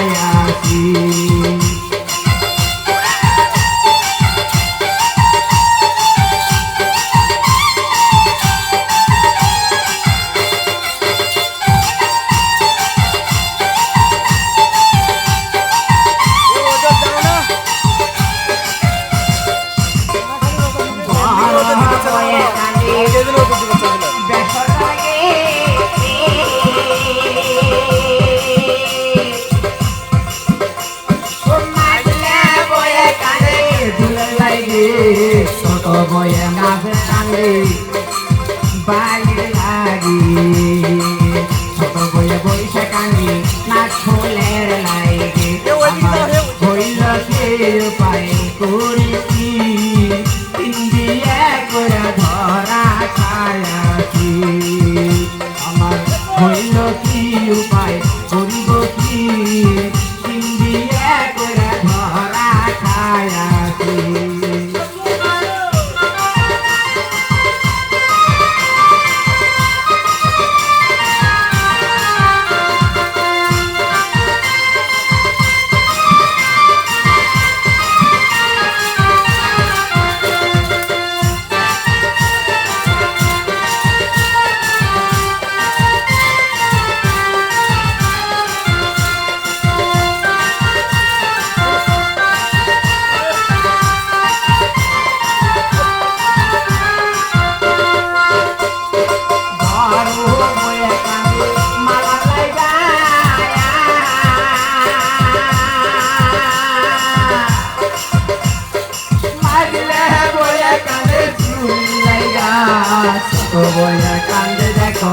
মায়াসী বয়ে মাঝে টানে বাইরে লাগি। ছোট বয়ে বৈশে কানি না ছোলের লাগে। হইল কে পায়ে করে কবইয়া কান্দে দেখো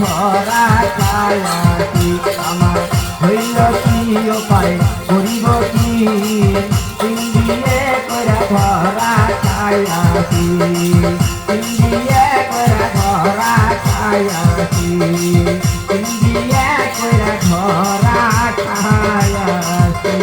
ছড়া কালাতি আমার হইল কি উপায় করিব কি ইন্দিয়ে করে ধরা কালাতি ইন্দিয়ে করে ধরা কালাতি ইন্দিয়ে করে ধরা কালাতি